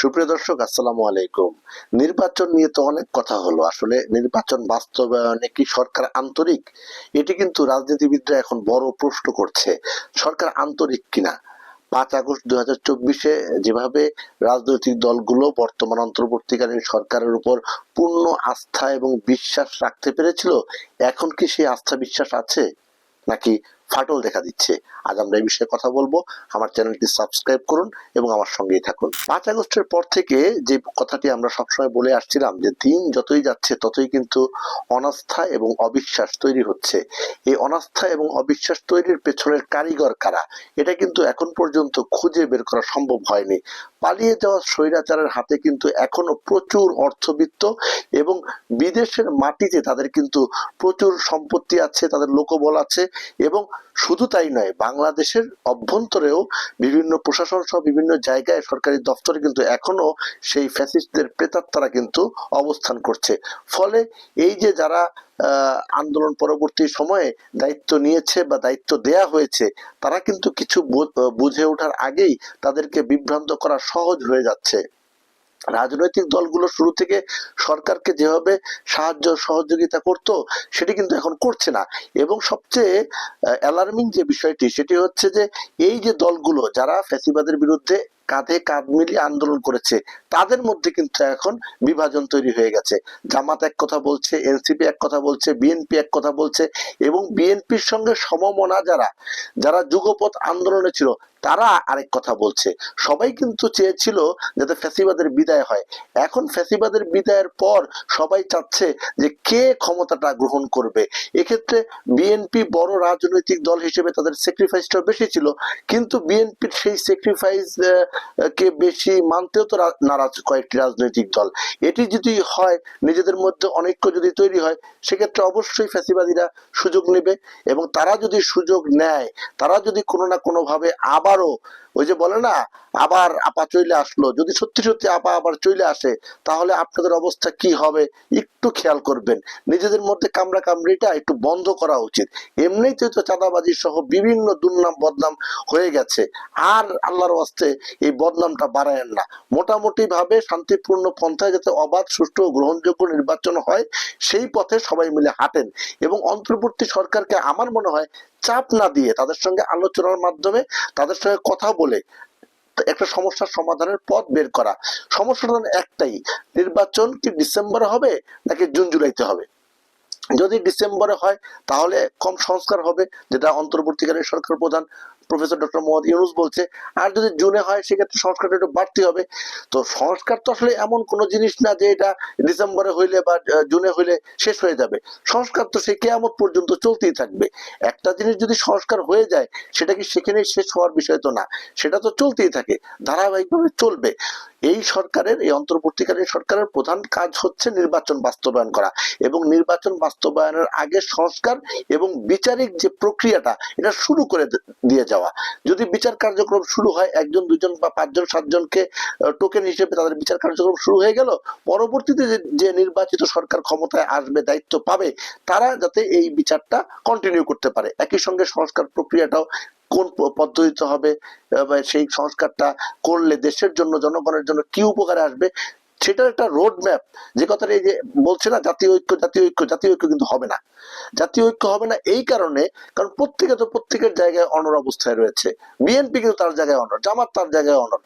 সুপ্রিয় দর্শক, আসসালামু আলাইকুম। নির্বাচন নিয়ে তো অনেক কথা হলো। আসলে নির্বাচন বাস্তবায়নে কি সরকার আন্তরিক? এটি কিন্তু রাজনীতিবিদরা এখন বড় প্রশ্ন করছে। সরকার আন্তরিক কিনা? পাঁচ আগস্ট দুই হাজার চব্বিশে যেভাবে রাজনৈতিক দলগুলো বর্তমান অন্তর্বর্তীকালীন সরকারের উপর পূর্ণ আস্থা এবং বিশ্বাস রাখতে পেরেছিল, এখন কি সেই আস্থা বিশ্বাস আছে? নাকি ফাটল দেখা দিচ্ছে। আজ আমরা এই বিষয়ে কথা বলব। আমার চ্যানেলটি সাবস্ক্রাইব করুন এবং আমার সঙ্গেই থাকুন। পাঁচ আগস্টের পর থেকে যে কথাটি আমরা সবসময় বলে আসছিলাম যে, দিন যতই যাচ্ছে, ততই কিন্তু অনাস্থা এবং অবিশ্বাস তৈরি হচ্ছে। এই অনাস্থা এবং অবিশ্বাস তৈরির পেছনের কারিগর কারা? এটা কিন্তু এখন পর্যন্ত খুঁজে বের করা সম্ভব হয়নি। পালিয়ে যাওয়া স্বৈরাচারের হাতে কিন্তু এখনও প্রচুর অর্থবিত্ত এবং বিদেশের মাটিতে তাদের কিন্তু প্রচুর সম্পত্তি আছে, তাদের লোকবল আছে এবং শুধু তাই নয়, বাংলাদেশের অভ্যন্তরেও বিভিন্ন প্রশাসন সহ বিভিন্ন জায়গায় সরকারি দপ্তরে কিন্তু এখনও সেই ফ্যাসিস্টদের প্রেতাত্মারা কিন্তু অবস্থান করছে। ফলে এই যে যারা আন্দোলন পরবর্তী সময়ে দায়িত্ব নিয়েছে বা দায়িত্ব দেয়া হয়েছে, তারা কিন্তু কিছু বুঝে ওঠার আগেই তাদেরকে বিভ্রান্ত করা সহজ হয়ে যাচ্ছে। রাজনৈতিক দলগুলো শুরু থেকে সরকারকে যেভাবে সাহায্য সহযোগিতা করত, সেটি কিন্তু এখন করছে না। এবং সবচেয়ে অ্যালার্মিং যে বিষয়টি, সেটি হচ্ছে যে এই যে দলগুলো, যারা ফ্যাসিবাদের বিরুদ্ধে কাঁধে কাঁধ মিলিয়ে আন্দোলন করেছে। তাদের মধ্যে কিন্তু এখন বিভাজন তৈরি হয়ে গেছে। জামাত এক কথা বলছে, এনসিপি এক কথা বলছে, বিএনপি এক কথা বলছে এবং বিএনপির সঙ্গে সমমনা যারা যারা যুগপথ আন্দোলনে ছিল, তারা আরেক কথা বলছে। সবাই কিন্তু চেয়েছিল যাতে ফ্যাসিবাদের বিদায় হয়। এখন ফ্যাসিবাদের বিদায়ের পর সবাই চাচ্ছে যে কে ক্ষমতাটা গ্রহণ করবে। এক্ষেত্রে বিএনপি বড় রাজনৈতিক দল হিসেবে তাদের স্যাক্রিফাইসটা বেশি ছিল, কিন্তু বিএনপির সেই স্যাক্রিফাইস কে বেশি মানতেও তো নারাজ কয়েকটি রাজনৈতিক দল। এটি যদি হয়, নিজেদের মধ্যে অনৈক্য যদি তৈরি হয়, সেক্ষেত্রে অবশ্যই ফ্যাসিবাদীরা সুযোগ নেবে এবং তারা যদি সুযোগ নেয়, তারা যদি কোনো না কোনোভাবে আবারও ওই যে বলে না, আবার আপা চলে আসলো। যদি সত্যি সত্যি আপা আবার চলে আসে, তাহলে আপনাদের অবস্থা কি হবে? একটু খেয়াল করবেন। নিজেদের মধ্যে কামড়া কামড়িটা একটু বন্ধ করা উচিত। এমনিতেই তো চাঁদাবাজি সহ বিভিন্ন দুর্নাম, বদনাম হয়ে গেছে। আর আল্লাহর ওয়াস্তে এই বদনামটা বাড়ায়েন না। মোটামুটি ভাবে শান্তিপূর্ণ পন্থায় যাতে অবাধ, সুষ্ঠু ও গ্রহণযোগ্য নির্বাচন হয়, সেই পথে সবাই মিলে হাঁটেন। এবং অন্তর্বর্তী সরকারকে আমার মনে হয় চাপ না দিয়ে তাদের সঙ্গে আলোচনার মাধ্যমে তাদের সঙ্গে কথা বলে একটা সমস্যার সমাধানের পথ বের করা। সমস্যা একটাই, নির্বাচন কি ডিসেম্বরে হবে নাকি জুন, জুলাইতে হবে? যদি ডিসেম্বরে হয় তাহলে কম সংস্কার হবে, যেটা অন্তর্বর্তীকালীন সরকার প্রধান প্রফেসর ডক্টর মোহাম্মদ ইউনুস বলছে, আর যদি জুনে হয়, সেক্ষেত্রে সংস্কারটা একটু বাড়তি হবে। তো সংস্কার তো আসলে এমন কোনো জিনিস না যে এটা ডিসেম্বরে হইলে বা জুনে হইলে শেষ হয়ে যাবে। সংস্কার তো সে কেয়ামত পর্যন্ত চলতেই থাকবে। একটা জিনিস যদি সংস্কার হয়ে যায়, সেটা কি সেখানে শেষ হওয়ার বিষয় তো না। সেটা তো চলতেই থাকে, ধারাবাহিকভাবে চলবে। এই সরকারের, এই অন্তর্বর্তীকালীন সরকারের প্রধান কাজ হচ্ছে নির্বাচন বাস্তবায়ন করা। এবং নির্বাচন বাস্তবায়নের আগে সংস্কার এবং বিচারিক যে প্রক্রিয়াটা, এটা শুরু করে দিয়ে যাওয়া। যদি বিচার কার্যক্রম শুরু হয়, একজন, দুজন বা পাঁচজন, সাতজনকে টোকেন হিসেবে তাদের বিচার কার্যক্রম শুরু হয়ে গেল, পরবর্তীতে যে নির্বাচিত সরকার ক্ষমতায় আসবে, দায়িত্ব পাবে, তারা যাতে এই বিচারটা কন্টিনিউ করতে পারে। একই সঙ্গে সংস্কার প্রক্রিয়াটাও কোন পদ্ধতিতে হবে সেই সংস্কারটা করলে দেশের জন্য, জনগণের জন্য কি উপকারে আসবে সেটার একটা রোড ম্যাপ যে কথাটা এই যে বলছে না, জাতীয় ঐক্য জাতীয় ঐক্য জাতীয় ঐক্য কিন্তু হবে না। জাতীয় ঐক্য হবে না এই কারণে, কারণ প্রত্যেকে তো প্রত্যেকের জায়গায় অনর অবস্থায় রয়েছে। বিএনপি কিন্তু তার জায়গায় অনর জামাত তার জায়গায় অনর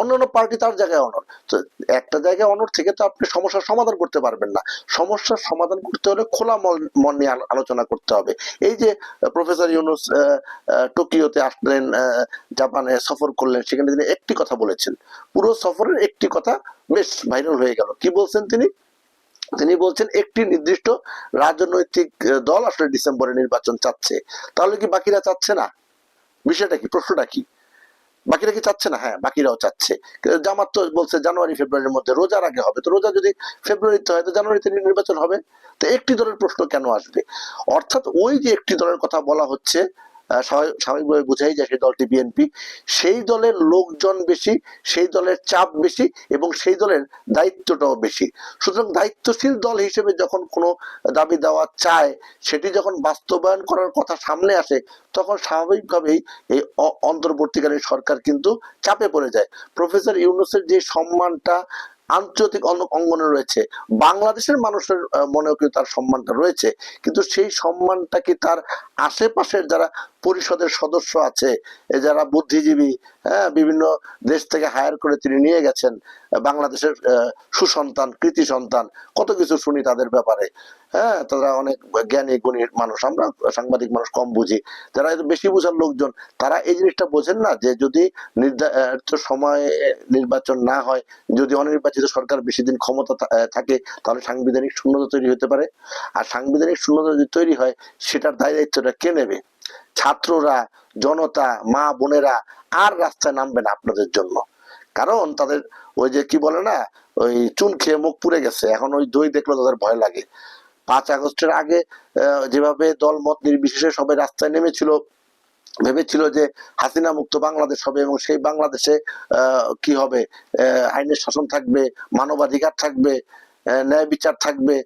অন্যান্য পার্টি তার জায়গায় অনর তো একটা জায়গায় অনর থেকে তো আপনি সমস্যার সমাধান করতে পারবেন না। সমস্যার সমাধান করতে হলে খোলা মন- নিয়ে আলোচনা করতে হবে। এই যে, প্রফেসর ইউনুস টোকিওতে আসলেন জাপানে সফর করলেন, সেখানে তিনি একটি কথা বলেছেন। পুরো সফরের একটি কথা বেশ ভাইরাল হয়ে গেল। কি বলছেন তিনি? তিনি বলছেন, একটি নির্দিষ্ট রাজনৈতিক দল আসলে ডিসেম্বরে নির্বাচন চাচ্ছে। তাহলে কি বাকিরা চাচ্ছে না? বিষয়টা কি? প্রশ্নটা কি? বাকিরা কি চাচ্ছে না? হ্যাঁ বাকিরাও চাচ্ছে। জামাত তো বলছে জানুয়ারি, ফেব্রুয়ারির মধ্যে রোজার আগে হবে। তো রোজা যদি ফেব্রুয়ারিতে হয়, তো জানুয়ারিতে নির্বাচন হবে। তো একটি দলের প্রশ্ন কেন আসবে? অর্থাৎ ওই যে একটি দলের কথা বলা হচ্ছে স্বাভাবিকভাবে বোঝাই যায় সেই দলটি বিএনপি সেই দলের লোকজন বেশি, সেই দলের চাপ বেশি এবং সেই দলের দায়িত্বটাও বেশি। সুতরাং দায়িত্বশীল দল হিসেবে যখন কোনো দাবি দেওয়া চায়, সেটি যখন বাস্তবায়ন করার কথা সামনে আসে, তখন স্বাভাবিকভাবেই এই অন্তর্বর্তীকালীন সরকার কিন্তু চাপে পড়ে যায়। প্রফেসর ইউনুসের যে সম্মানটা আন্তর্জাতিক অঙ্গ- অঙ্গনে রয়েছে। বাংলাদেশের মানুষের মনেও কিন্তু তার সম্মানটা রয়েছে। কিন্তু সেই সম্মানটা কি তার আশেপাশের যারা পরিষদের সদস্য আছে যারা বুদ্ধিজীবী হ্যাঁ বিভিন্ন দেশ থেকে হায়ার করে তিনি নিয়ে গেছেন, বাংলাদেশের সুসন্তান, কৃতি সন্তান, কত কিছু শুনি তাদের ব্যাপারে। হ্যাঁ তারা অনেক জ্ঞানী, গুণী মানুষ। আমরা সাংবাদিক মানুষ কম বুঝি। যারা বেশি বোঝার লোকজন, তারা এই জিনিসটা বোঝেন না যে যদি নির্ধারিত সময়ে নির্বাচন না হয়, যদি অনির্বাচিত সরকার বেশি দিন ক্ষমতা থাকে, তাহলে সাংবিধানিক শূন্যতা তৈরি হতে পারে। আর সাংবিধানিক শূন্যতা যদি তৈরি হয়, সেটার দায় দায়িত্বটা কে নেবে? ছাত্ররা, জনতা, মা বোনেরা আর রাস্তায় নামবে না আপনাদের জন্য। কারণ তাদের ওই যে কি বলে না, ওই চুন খেয়ে মুখ পুড়ে গেছে। এখন ওই দই দেখলে তাদের ভয় লাগে। পাঁচ আগস্টের আগে যেভাবে দল মত নির্বিশেষে সবাই রাস্তায় নেমেছিল, ভেবেছিল যে হাসিনা মুক্ত বাংলাদেশ হবে এবং সেই বাংলাদেশে কি হবে? আইনের শাসন থাকবে, মানবাধিকার থাকবে ন্যায় বিচার থাকবে,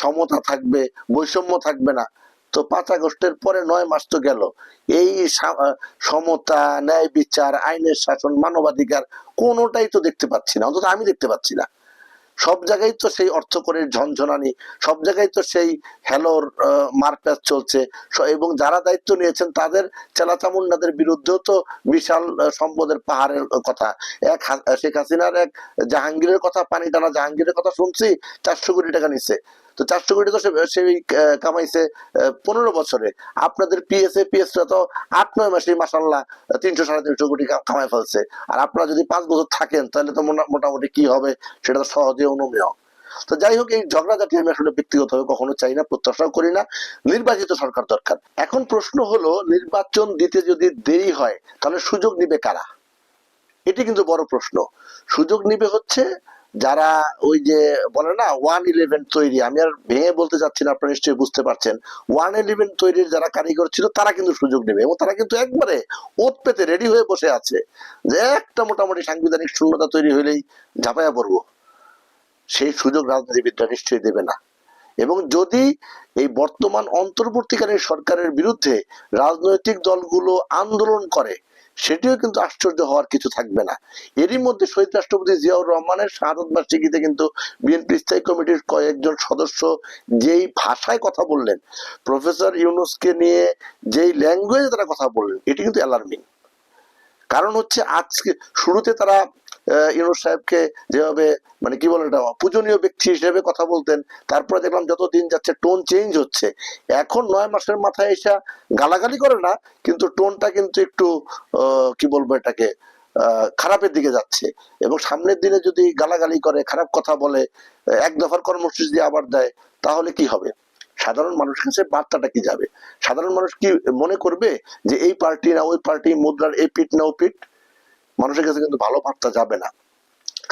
সমতা থাকবে, বৈষম্য থাকবে না। তো পাঁচ আগস্টের পরে নয় মাস তো গেল। এই সমতা, ন্যায় বিচার, আইনের শাসন, মানবাধিকার কোনোটাই তো দেখতে পাচ্ছি না, অন্তত আমি দেখতে পাচ্ছি না। সব জায়গায় তো সেই অর্থ করে ঝনঝনানি, সব জায়গায় তো সেই হ্যালোর মারপ্যাচ চলছে। এবং যারা দায়িত্ব নিয়েছেন তাদের চেলাচামুন্ডাদের বিরুদ্ধেও তো বিশাল সম্পদের পাহাড়ের কথা। এক শেখ হাসিনার এক জাহাঙ্গীরের কথা পানি টানা জাহাঙ্গীরের কথা শুনছি, চারশো কোটি টাকা নিছে তো চারশো কোটি তো সেই কামাইছে পনেরো বছরে। আপনাদের পিএসএ পিএসরা তো আট, নয় মাসে মাসাল্লাহ তিনশো, সাড়ে তিনশো কোটি কামাই ফেলছে। আর আপনারা যদি পাঁচ বছর থাকেন, তাহলে তো মোটামুটি কি হবে? সেটা তো সহজে অনুমেয়। তো যাই হোক, এই ঝগড়াঝাটি আমি আসলে ব্যক্তিগতভাবে কখনো চাই না, প্রত্যাশাও করি না। নির্বাচিত সরকার দরকার। এখন প্রশ্ন হলো, নির্বাচন দিতে যদি দেরি হয়, তাহলে সুযোগ নিবে কারা? এটি কিন্তু বড় প্রশ্ন। সুযোগ নিবে হচ্ছে যারা ওই যে বলে না ওয়ান ইলেভেন তৈরি, আমি আর ভেঙে বলতে চাচ্ছি না, আপনারা নিশ্চয়ই বুঝতে পারছেন। ওয়ান ইলেভেন তৈরির যারা কারিগর ছিল, তারা কিন্তু সুযোগ নেবে এবং তারা কিন্তু একবারে ওত পেতে রেডি হয়ে বসে আছে যে একটা মোটামুটি সাংবিধানিক শূন্যতা তৈরি হইলেই ঝাঁপাইয়া পড়ব। সেই সুযোগ রাজনীতিবিদরা নিশ্চয়ই দেবে না। এবং যদি এই বর্তমান অন্তর্বর্তীকালীন সরকারের বিরুদ্ধে রাজনৈতিক দলগুলো আন্দোলন করে সেটিও কিন্তু আশ্চর্য হওয়ার কিছু থাকবে না। এরই মধ্যে শহীদ রাষ্ট্রপতি জিয়াউর রহমানের শাহাদত বার্ষিকীতে কিন্তু বিএনপি স্থায়ী কমিটির কয়েকজন সদস্য যেই ভাষায় কথা বললেন, প্রফেসর ইউনুসকে নিয়ে যেই ল্যাঙ্গুয়েজে তারা কথা বললেন, এটি কিন্তু অ্যালার্মিং। কারণ হচ্ছে আজকে শুরুতে তারা ইউনুস সাহেবকে যেভাবে মানে কি বলে এটা পূজনীয় ব্যক্তি হিসেবে কথা বলতেন, তারপরে দেখলাম যত দিন যাচ্ছে টোন চেঞ্জ হচ্ছে। এখন নয় মাসের মাথায় এসে গালাগালি করে না, কিন্তু টোনটা কিন্তু একটু কি বলব এটাকে খারাপের দিকে যাচ্ছে। এবং সামনের দিনে যদি গালাগালি করে, খারাপ কথা বলে এক দফার কর্মসূচি দিয়ে আবার দেয়, তাহলে কি হবে? সাধারণ মানুষের কাছে বার্তাটা কি যাবে? সাধারণ মানুষ কি মনে করবে যে এই পার্টি না, ওই পার্টি, মুদ্রার এই পিঠ না ও পিঠ? মানুষের কাছে কিন্তু ভালো বার্তা যাবে না।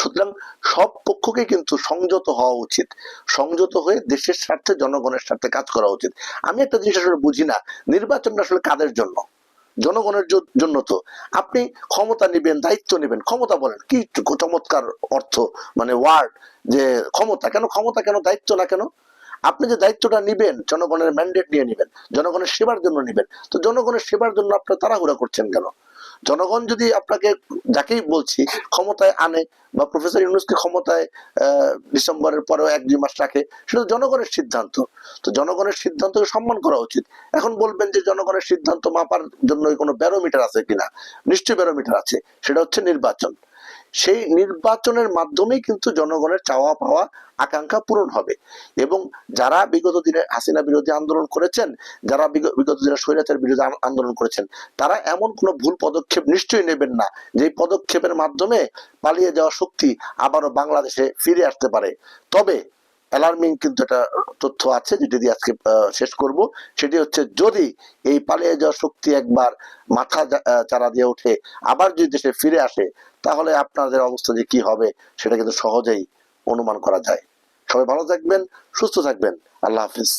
সুতরাং সব পক্ষকে কিন্তু সংযত হওয়া উচিত। সংযত হয়ে দেশের স্বার্থে, জনগণের স্বার্থে কাজ করা উচিত। আমি একটা জিনিস আসলে বুঝি না, নির্বাচনটা আসলে কাদের জন্য? জনগণের জন্য তো। আপনি ক্ষমতা নেবেন, দায়িত্ব নেবেন, ক্ষমতা বলেন, কি চমৎকার অর্থ মানে ওয়ার্ড যে ক্ষমতা কেন ক্ষমতা কেন, দায়িত্ব না কেন? আপনি যে দায়িত্বটা নিবেন, জনগণের ম্যান্ডেট নিয়ে নিবেন, জনগণের সেবার জন্য নিবেন, তো জনগণের সেবার জন্য আপনারা তাড়াহুড়া করছেন কেন? জনগণ যদি আপনাকে যাকেই বলছি, ক্ষমতায় আনে বা প্রফেসর ইউনুসকে ক্ষমতায় ডিসেম্বরের পরেও এক দুই মাস রাখে, সেটা জনগণের সিদ্ধান্ত। তো জনগণের সিদ্ধান্তকে সম্মান করা উচিত। এখন বলবেন যে জনগণের সিদ্ধান্ত মাপার জন্য কোনো ব্যারোমিটার আছে কিনা? নিশ্চয়ই ব্যারোমিটার আছে। সেটা হচ্ছে নির্বাচন। সেই নির্বাচনের মাধ্যমেই কিন্তু জনগণের চাওয়া পাওয়া আকাঙ্ক্ষা পূরণ হবে। এবং যারা বিগত দিনে হাসিনা বিরোধী আন্দোলন করেছেন, যারা বিগ- বিগত দিনে স্বৈরাচার বিরোধী আন্দোলন করেছেন, তারা এমন কোনো ভুল পদক্ষেপ নিশ্চয়ই নেবেন না যে পদক্ষেপের মাধ্যমে পালিয়ে যাওয়া শক্তি আবারও বাংলাদেশে ফিরে আসতে পারে। তবে অ্যালার্মিং কিন্তু একটা তথ্য আছে যেটা দিয়ে আজকে শেষ করব, সেটি হচ্ছে যদি এই পালিয়ে যাওয়া শক্তি একবার মাথা চারা দিয়ে ওঠে, আবার যদি দেশে ফিরে আসে, তাহলে আপনাদের অবস্থা যে কি হবে, সেটা কিন্তু সহজেই অনুমান করা যায়। সবাই ভালো থাকবেন, সুস্থ থাকবেন। আল্লাহ হাফিজ।